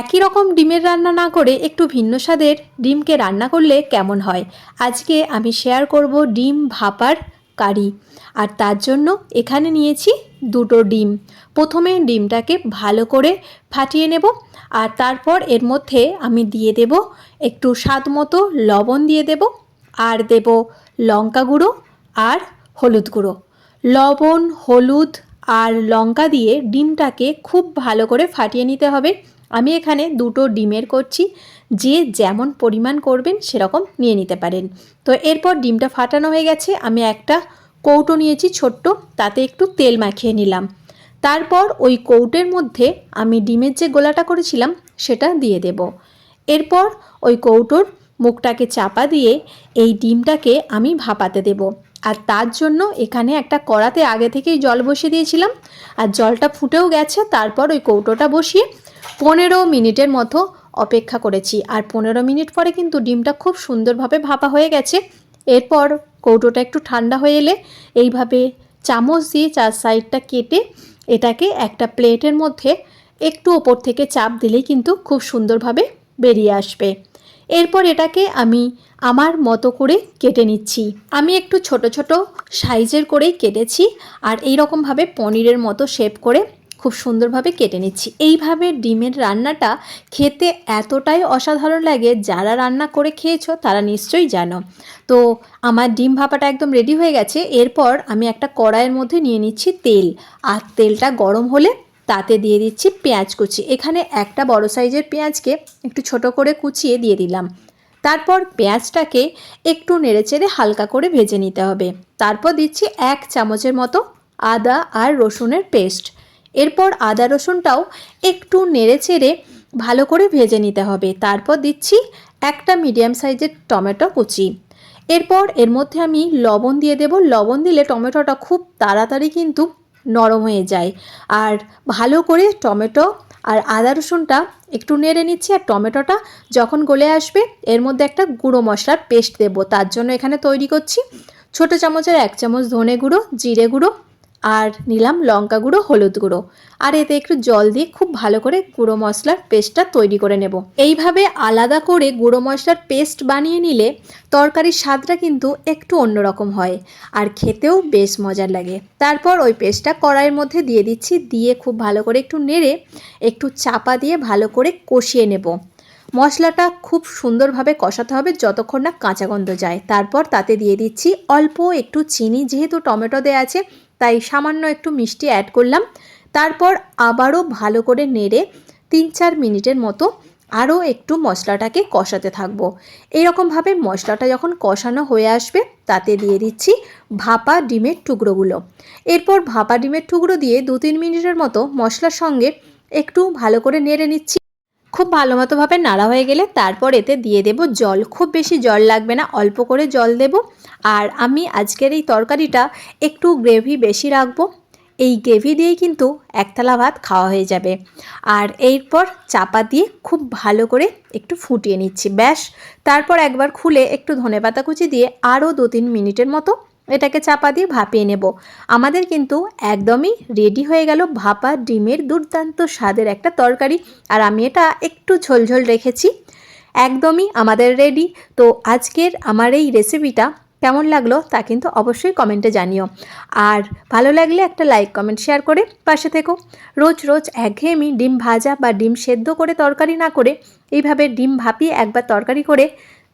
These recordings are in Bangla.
একই রকম ডিমের রান্না না করে একটু ভিন্ন স্বাদের ডিমকে রান্না করলে কেমন হয়? আজকে আমি শেয়ার করব ডিম ভাপার কারি। আর তার জন্য এখানে নিয়েছি দুটো ডিম। প্রথমে ডিমটাকে ভালো করে ফাটিয়ে নেব। আর তারপর এর মধ্যে আমি দিয়ে দেব একটু স্বাদ মতো লবণ দিয়ে দেব। আর দেব লঙ্কা গুঁড়ো আর হলুদ গুঁড়ো। লবণ, হলুদ আর লঙ্কা দিয়ে ডিমটাকে খুব ভালো করে ফাটিয়ে নিতে হবে। আমি এখানে দুটো ডিমের করছি, যে যেমন পরিমাণ করবেন সেরকম নিয়ে নিতে পারেন। তো এরপর ডিমটা ফাটানো হয়ে গেছে, আমি একটা কৌটো নিয়েছি ছোট্ট, তাতে একটু তেল মাখিয়ে নিলাম। তারপর ওই কৌটের মধ্যে আমি ডিমের যে গোলাটা করেছিলাম, সেটা দিয়ে দেব। এরপর ওই কৌটোর মুখটাকে চাপা দিয়ে এই ডিমটাকে আমি ভাপাতে দেব। আর তার জন্য এখানে একটা কড়াতে আগে থেকেই জল বসিয়ে দিয়েছিলাম। আর জলটা ফুটেও গেছে, তারপর ওই কৌটোটা বসিয়ে পনেরো মিনিটের মতো অপেক্ষা করেছি। আর পনেরো মিনিট পরে কিন্তু ডিমটা খুব সুন্দরভাবে ভাপা হয়ে গেছে। এরপর কৌটোটা একটু ঠান্ডা হয়ে এলে এইভাবে চামচ দিয়ে চার সাইডটা কেটে এটাকে একটা প্লেটের মধ্যে একটু ওপর থেকে চাপ দিলেই কিন্তু খুব সুন্দরভাবে বেরিয়ে আসবে। এরপর এটাকে আমি আমার মতো করে কেটে নিচ্ছি। আমি একটু ছোট ছোট সাইজের করেই কেটেছি আর এই রকমভাবে পনিরের মতো শেপ করে খুব সুন্দরভাবে কেটে নিচ্ছি। এইভাবে ডিমের রান্নাটা খেতে এতটাই অসাধারণ লাগে, যারা রান্না করে খেয়েছো তারা নিশ্চয়ই জানো। তো আমার ডিম ভাপাটা একদম রেডি হয়ে গেছে। এরপর আমি একটা কড়াইয়ের মধ্যে নিয়ে নিচ্ছি তেল। আর তেলটা গরম হলে তাতে দিয়ে দিচ্ছি পেঁয়াজ কুচি। এখানে একটা বড় সাইজের পেঁয়াজকে একটু ছোট করে কুচিয়ে দিয়ে দিলাম। তারপর পেঁয়াজটাকে একটু নেড়েচেড়ে হালকা করে ভেজে নিতে হবে। তারপর দিচ্ছি এক চামচের মতো আদা আর রসুনের পেস্ট। এরপর আদা রসুনটাও একটু নেড়েচেড়ে ভালো করে ভেজে নিতে হবে। তারপর দিচ্ছি একটা মিডিয়াম সাইজের টমেটো কুচি। এরপর এর মধ্যে আমি লবণ দিয়ে দেব। লবণ দিলে টমেটোটা খুব তাড়াতাড়ি কিন্তু নরম হয়ে যায়। আর ভালো করে টমেটো আর আদা রসুনটা একটু নেড়ে নিচ্ছি আর টমেটোটা যখন গলে আসবে এর মধ্যে একটা গুঁড়ো মশলার পেস্ট দেবো। তার জন্য এখানে তৈরি করছি ছোটো চামচের এক চামচ ধনে গুঁড়ো, জিরে গুঁড়ো আর নিলাম লঙ্কা গুঁড়ো, হলুদ গুঁড়ো। আর এতে একটু জল দিয়ে খুব ভালো করে গুঁড়ো মশলার পেস্টটা তৈরি করে নেব। এইভাবে আলাদা করে গুঁড়ো মশলার পেস্ট বানিয়ে নিলে তরকারির স্বাদটা কিন্তু একটু অন্যরকম হয় আর খেতেও বেশ মজার লাগে। তারপর ওই পেস্টটা কড়াইয়ের মধ্যে দিয়ে দিচ্ছি, দিয়ে খুব ভালো করে একটু নেড়ে একটু চাপা দিয়ে ভালো করে কষিয়ে নেব। মশলাটা খুব সুন্দরভাবে কষাতে হবে যতক্ষণ না কাঁচা গন্ধ যায়। তারপর তাতে দিয়ে দিচ্ছি অল্প একটু চিনি, যেহেতু টমেটো দেওয়া আছে তাই সামান্য একটু মিষ্টি অ্যাড করলাম। তারপর আবারও ভালো করে নেড়ে তিন চার মিনিটের মতো আরও একটু মশলাটাকে কষাতে থাকব। এরকমভাবে মশলাটা যখন কষানো হয়ে আসবে, তাতে দিয়ে দিচ্ছি ভাপা ডিমের টুকরোগুলো। এরপর ভাপা ডিমের টুকরো দিয়ে দু তিন মিনিটের মতো মশলার সঙ্গে একটু ভালো করে নেড়ে নিচ্ছি। খুব ভালো মতোভাবে নাড়া হয়ে গেলে তারপর এতে দিয়ে দেব জল। খুব বেশি জল লাগবে না, অল্প করে জল দেব। আর আমি আজকের এই তরকারিটা একটু গ্রেভি বেশি রাখব। এই গ্রেভি দিয়েই কিন্তু একতলা ভাত খাওয়া হয়ে যাবে। আর এরপর চাপা দিয়ে খুব ভালো করে একটু ফুটিয়ে নিচ্ছি, ব্যাস। তারপর একবার খুলে একটু ধনেপাতা কুচি দিয়ে আরও দু তিন মিনিটের মতো এটাকে চাপা দিয়ে ভাপিয়ে নেব। আমাদের কিন্তু একদমই রেডি হয়ে গেল ভাপা ডিমের দুর্দান্ত স্বাদের একটা তরকারি। আর আমি এটা একটু ঝোলঝোল রেখেছি। একদমই আমাদের রেডি তো আজকের আমার এই রেসিপিটা কেমন লাগল তা কিন্তু অবশ্যই কমেন্টে জানিও। আর ভালো লাগলে একটা লাইক কমেন্ট শেয়ার করে পাশে থেকো। রোজ রোজ একঘেয়েমি ডিম ভাজা বা ডিম সেদ্ধ করে তরকারি না করে এইভাবে ডিম ভাপিয়ে একবার তরকারি করে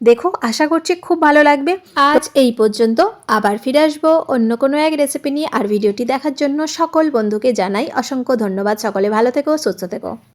দেখো, আশা করছি খুব ভালো লাগবে। আজ এই পর্যন্ত আবার ফিরে আসব অন্য কোনো এক রেসিপি নিয়ে। আর ভিডিওটি দেখার জন্য সকল বন্ধুকে জানাই অসংখ্য ধন্যবাদ। সকলে ভালো থেকো, সুস্থ থেকো।